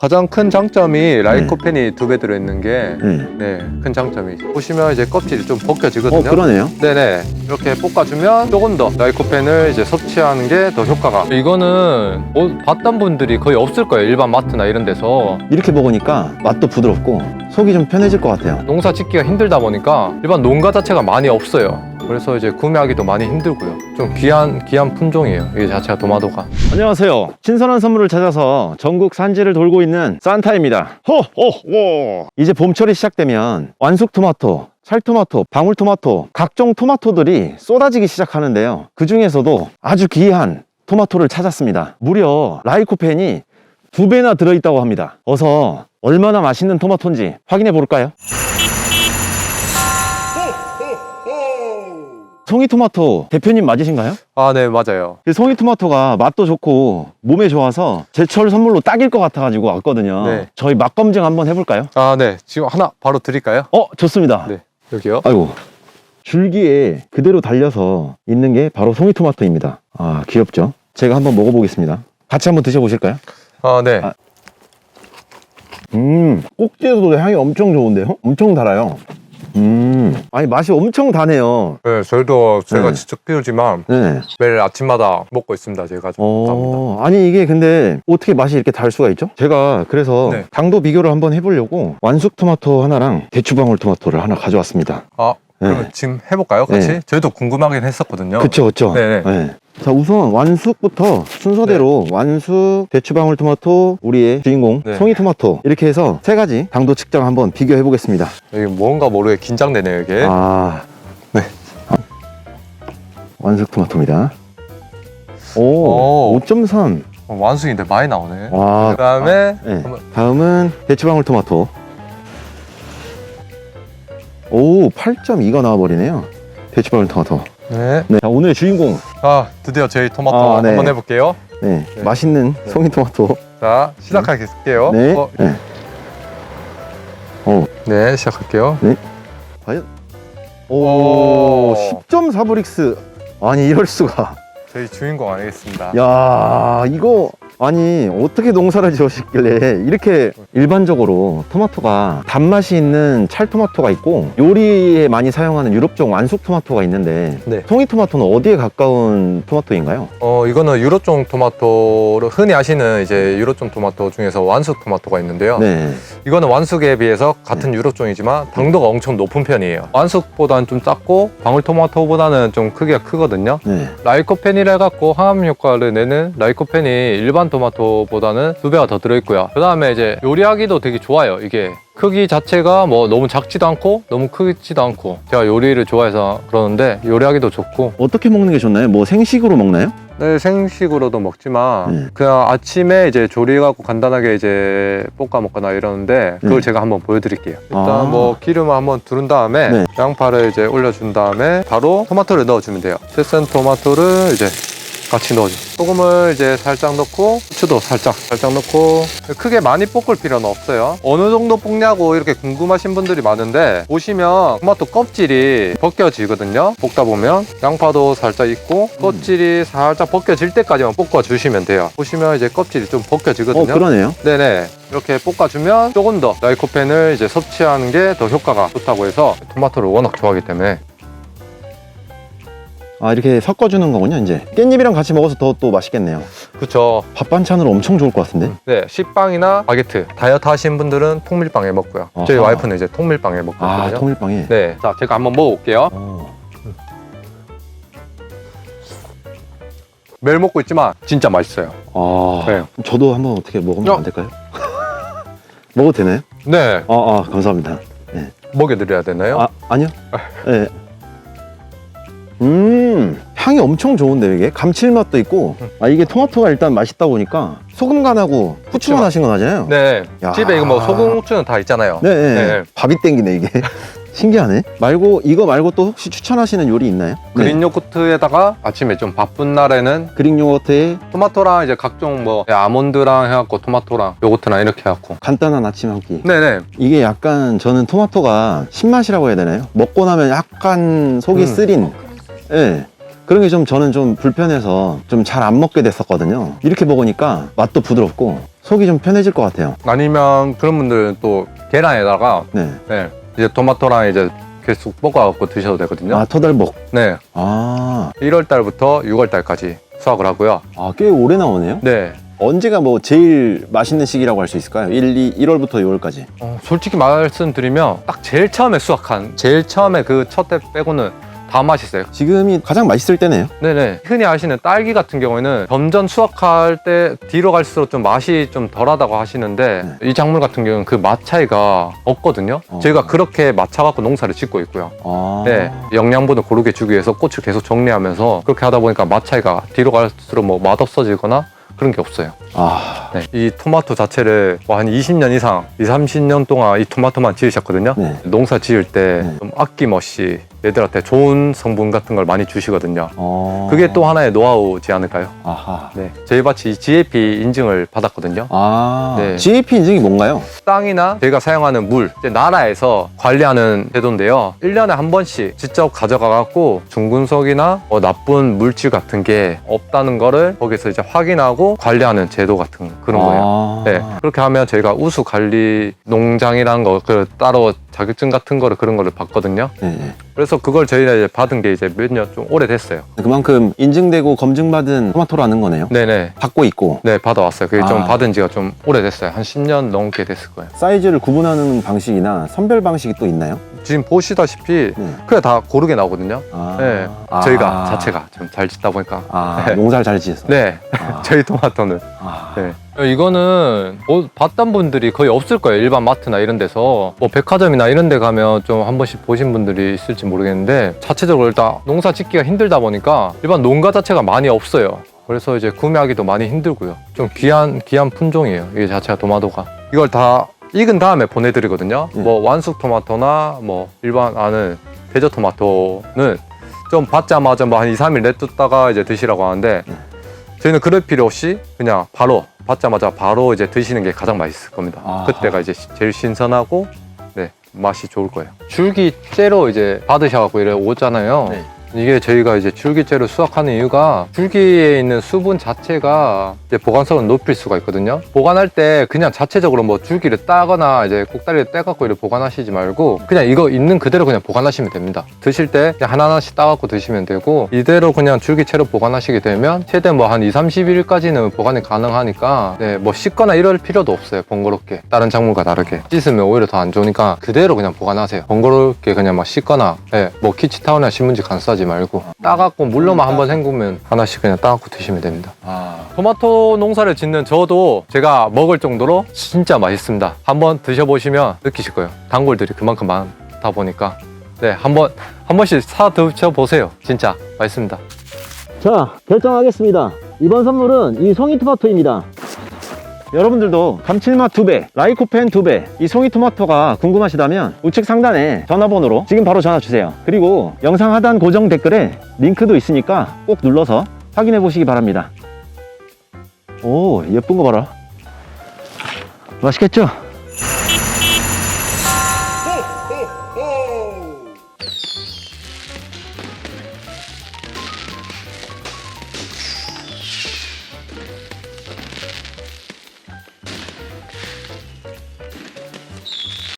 가장 큰 장점이 라이코펜이 두 배 들어있는 게 네. 네, 큰 장점이죠. 보시면 이제 껍질이 좀 벗겨지거든요. 어, 그러네요. 네네. 이렇게 볶아주면 조금 더 라이코펜을 이제 섭취하는 게 더 효과가. 이거는 뭐 봤던 분들이 거의 없을 거예요. 일반 마트나 이런 데서. 이렇게 먹으니까 맛도 부드럽고 속이 좀 편해질 것 같아요. 농사 짓기가 힘들다 보니까 일반 농가 자체가 많이 없어요. 그래서 이제 구매하기도 많이 힘들고요. 좀 귀한, 귀한 품종이에요. 이 자체가 도마도가. 안녕하세요. 신선한 선물을 찾아서 전국 산지를 돌고 있는 산타입니다. 호호호. 이제 봄철이 시작되면 완숙 토마토, 찰토마토, 방울토마토, 각종 토마토들이 쏟아지기 시작하는데요. 그 중에서도 아주 귀한 토마토를 찾았습니다. 무려 라이코펜이 두 배나 들어있다고 합니다. 어서 얼마나 맛있는 토마토인지 확인해 볼까요? 송이토마토 대표님 맞으신가요? 아, 네, 맞아요. 그 송이토마토가 맛도 좋고 몸에 좋아서 제철 선물로 딱일 것 같아가지고 왔거든요. 네. 저희 맛 검증 한번 해볼까요? 아, 네. 지금 하나 바로 드릴까요? 어, 좋습니다. 네. 여기요. 아이고. 줄기에 그대로 달려서 있는 게 바로 송이토마토입니다. 아, 귀엽죠? 제가 한번 먹어보겠습니다. 같이 한번 드셔보실까요? 아, 네. 아. 음, 꼭지에서도 향이 엄청 좋은데요? 엄청 달아요. 음, 아니, 맛이 엄청 다네요. 네, 저희도 제가 네. 직접 키우지만 네. 매일 아침마다 먹고 있습니다. 제가 좀 감사합니다. 어, 아니 이게 근데 어떻게 맛이 이렇게 달 수가 있죠? 제가 그래서 네. 당도 비교를 한번 해보려고 완숙 토마토 하나랑 대추방울 토마토를 하나 가져왔습니다. 아, 그럼 네. 지금 해볼까요? 같이? 네. 저희도 궁금하긴 했었거든요. 그쵸 그쵸? 네 네. 네. 자 우선 완숙부터 순서대로 완숙, 대추방울 토마토, 우리의 주인공 네. 송이 토마토 이렇게 해서 세 가지 당도 측정 한번 비교해 보겠습니다. 이게 뭔가 모르게 긴장되네요, 이게. 아, 네. 완숙 토마토입니다. 오, 오. 5.3. 어, 완숙인데 많이 나오네. 와. 그 다음에 네. 한번- 다음은 대추방울 토마토. 오, 8.2가 나와버리네요. 대추방울 토마토. 네. 네, 자, 오늘의 주인공. 아, 드디어 저희 토마토 아, 네. 한번 해볼게요. 네, 네. 맛있는 네. 송이 토마토. 자, 시작하겠게요. 네. 어, 네. 오, 네, 시작할게요. 과연? 오, 오. 10.4 브릭스. 아니, 이럴 수가. 저희 주인공 아니겠습니다. 야, 이거 아니 어떻게 농사를 지으셨길래 이렇게 일반적으로 토마토가 단맛이 있는 찰토마토가 있고 요리에 많이 사용하는 유럽종 완숙 토마토가 있는데 네. 송이 토마토는 어디에 가까운 토마토인가요? 어, 이거는 유로종 토마토로 흔히 아시는 이제 유로종 토마토 중에서 완숙 토마토가 있는데요. 네. 이거는 완숙에 비해서 같은 유로종이지만 당도가 엄청 높은 편이에요. 완숙보다는 좀 작고 방울토마토보다는 좀 크기가 크거든요. 네. 라이코펜이라 해갖고 항암 효과를 내는 라이코펜이 일반 토마토보다는 두 배가 더 들어있고요. 그 다음에 이제 요리하기도 되게 좋아요. 이게 크기 자체가 뭐 너무 작지도 않고 너무 크지도 않고 제가 요리를 좋아해서 그러는데 요리하기도 좋고 어떻게 먹는 게 좋나요? 뭐 생식으로 먹나요? 네, 생식으로도 먹지만 네. 그냥 아침에 이제 조리해갖고 간단하게 이제 볶아 먹거나 이러는데 그걸 네. 제가 한번 보여드릴게요. 일단 아. 뭐 기름을 한번 두른 다음에 네. 양파를 이제 올려준 다음에 바로 토마토를 넣어주면 돼요. 채썬 토마토를 이제 같이 넣어줘. 소금을 이제 살짝 넣고 후추도 살짝 살짝 넣고 크게 많이 볶을 필요는 없어요. 어느 정도 볶냐고 이렇게 궁금하신 분들이 많은데 보시면 토마토 껍질이 벗겨지거든요. 볶다 보면 양파도 살짝 있고 껍질이 살짝 벗겨질 때까지만 볶아 주시면 돼요. 보시면 이제 껍질이 좀어 벗겨지거든요. 그러네요. 네네 이렇게 볶아주면 조금 더 라이코펜을 이제 섭취하는 게 더 효과가 좋다고 해서 토마토를 워낙 좋아하기 때문에 아 이렇게 섞어주는 거군요 이제 깻잎이랑 같이 먹어서 더 또 맛있겠네요. 그쵸 밥 반찬으로 엄청 좋을 것 같은데. 네 식빵이나 바게트 다이어트 하신 분들은 통밀빵에 먹고요 저희 아하. 와이프는 이제 통밀빵에 아 먹거든요 통밀빵에. 네자 제가 한번 먹어볼게요 어. 매일 먹고 있지만 진짜 맛있어요 아, 네. 저도 한번 어떻게 먹으면 어. 안 될까요? 먹어도 되나요? 네 아, 아 감사합니다. 먹여드려야 되나요? 아, 아니요. 네. 음, 향이 엄청 좋은데 이게 감칠맛도 있고. 아 이게 토마토가 일단 맛있다 보니까 소금 간하고 후추만. 하신 거 맞아요? 네 야. 집에 이거 뭐 소금 후추는 다 있잖아요 네, 네. 네. 밥이 땡기네 이게. 신기하네. 말고 이거 말고 또 혹시 추천하시는 요리 있나요? 그린 요거트에다가 아침에 좀 바쁜 날에는 그릭 요거트에 토마토랑 이제 각종 뭐 아몬드랑 해갖고 토마토랑 요거트랑 이렇게 해갖고 간단한 아침 한 끼. 네네 이게 약간 저는 토마토가 신맛이라고 해야 되나요? 먹고 나면 약간 속이 음. 쓰린. 예. 그런 게 좀 저는 좀 불편해서 좀 잘 안 먹게 됐었거든요. 이렇게 먹으니까 맛도 부드럽고 속이 좀 편해질 것 같아요. 아니면 그런 분들은 또 계란에다가 네. 네, 이제 토마토랑 이제 계속 볶아갖고 드셔도 되거든요. 아, 터달복. 네, 아, 1월 달부터 6월 달까지 수확을 하고요. 아, 꽤 오래 나오네요. 네, 언제가 뭐 제일 맛있는 시기라고 할 수 있을까요? 1, 2, 1월부터 6월까지. 어, 솔직히 말씀드리면 딱 제일 처음에 수확한 제일 처음에 그 첫 때 빼고는 다 맛있어요. 지금이 가장 맛있을 때네요. 네네. 흔히 아시는 딸기 같은 경우에는 점전 수확할 때 뒤로 갈수록 좀 맛이 좀 덜하다고 하시는데 이 작물 같은 경우는 그 맛 차이가 없거든요. 어. 저희가 그렇게 맞춰 갖고 농사를 짓고 있고요. 아. 네, 영양분을 고르게 주기 위해서 꽃을 계속 정리하면서 그렇게 하다 보니까 맛 차이가 뒤로 갈수록 뭐 맛없어지거나 그런 게 없어요. 아, 네, 이 토마토 자체를 뭐한 20년 이상, 2, 30년 동안 이 토마토만 지으셨거든요. 네. 농사 지을 때 네. 좀 아낌없이 얘들한테 좋은 성분 같은 걸 많이 주시거든요. 어. 그게 또 하나의 노하우지 않을까요? 아하. 네, 저희 밭이 GAP 인증을 받았거든요. 아, 네. GAP 인증이 뭔가요? 땅이나 저희가 사용하는 물, 이제 나라에서 관리하는 제도인데요. 1년에 한 번씩 직접 가져가갖고 중금속이나 뭐 나쁜 물질 같은 게 없다는 거를 거기서 이제 확인하고 관리하는 제도 같은 그런 거예요. 아. 네, 그렇게 하면 저희가 우수 관리 농장이라는 거, 그 따로 자격증 같은 거를 그런 거를 받거든요. 네, 네. 그래서 그걸 저희가 이제 받은 게 이제 몇 년 좀 오래됐어요. 그만큼 인증되고 검증받은 토마토라는 거네요. 네네. 받고 있고 네, 받아왔어요. 그게 좀 아. 받은 지가 좀 오래됐어요. 한 10년 넘게 됐을 거예요. 사이즈를 구분하는 방식이나 선별 방식이 또 있나요? 지금 보시다시피 네. 그게 다 고르게 나오거든요. 아. 네, 아. 저희가 자체가 좀 잘 짓다 보니까. 아, 네. 농사를 잘 지어서. 네, 아. 저희 토마토는. 아. 네. 이거는 뭐 봤던 분들이 거의 없을 거예요. 일반 마트나 이런 데서. 뭐 백화점이나 이런 데 가면 좀 한 번씩 보신 분들이 있을지 모르겠는데 자체적으로 일단 농사 짓기가 힘들다 보니까 일반 농가 자체가 많이 없어요. 그래서 이제 구매하기도 많이 힘들고요. 좀 귀한, 귀한 품종이에요. 이게 자체가 토마토가. 이걸 다 익은 다음에 보내드리거든요. 음. 뭐 완숙 토마토나 뭐 일반 아는 대저 토마토는 좀 받자마자 뭐 한 2, 3일 냅뒀다가 이제 드시라고 하는데 음. 저희는 그럴 필요 없이 그냥 바로 받자마자 바로 이제 드시는 게 가장 맛있을 겁니다. 아하. 그때가 이제 시- 제일 신선하고 네 맛이 좋을 거예요. 줄기째로 이제 받으셔갖고 이래 오잖아요. 네. 이게 저희가 이제 줄기째로 수확하는 이유가 줄기에 있는 수분 자체가 이제 보관성을 높일 수가 있거든요. 보관할 때 그냥 자체적으로 뭐 줄기를 따거나 이제 꼭다리를 떼갖고 이렇게 보관하시지 말고 그냥 이거 있는 그대로 그냥 보관하시면 됩니다. 드실 때 그냥 하나하나씩 따갖고 드시면 되고 이대로 그냥 줄기채로 보관하시게 되면 최대 뭐 한 2, 30일까지는 보관이 가능하니까 네, 뭐 씻거나 이럴 필요도 없어요. 번거롭게. 다른 작물과 다르게. 씻으면 오히려 더 안 좋으니까 그대로 그냥 보관하세요. 번거롭게 그냥 막 씻거나 네, 뭐 키치타올이나 신문지 감싸지 말고 따갖고 물로만 한번 헹구면 하나씩 그냥 따갖고 드시면 됩니다. 아. 토마토 농사를 짓는 저도 제가 먹을 정도로 진짜 맛있습니다. 한번 드셔보시면 느끼실 거예요. 단골들이 그만큼 많다 보니까 네 한번 한 번씩 사 드셔 보세요. 진짜 맛있습니다. 자, 결정하겠습니다. 이번 선물은 이 송이 토마토입니다. 여러분들도 감칠맛 두배 라이코펜 두배이 송이토마토가 궁금하시다면 우측 상단에 전화번호로 지금 바로 전화 주세요. 그리고 영상 하단 고정 댓글에 링크도 있으니까 꼭 눌러서 확인해 보시기 바랍니다. 오, 예쁜 거 봐라. 맛있겠죠?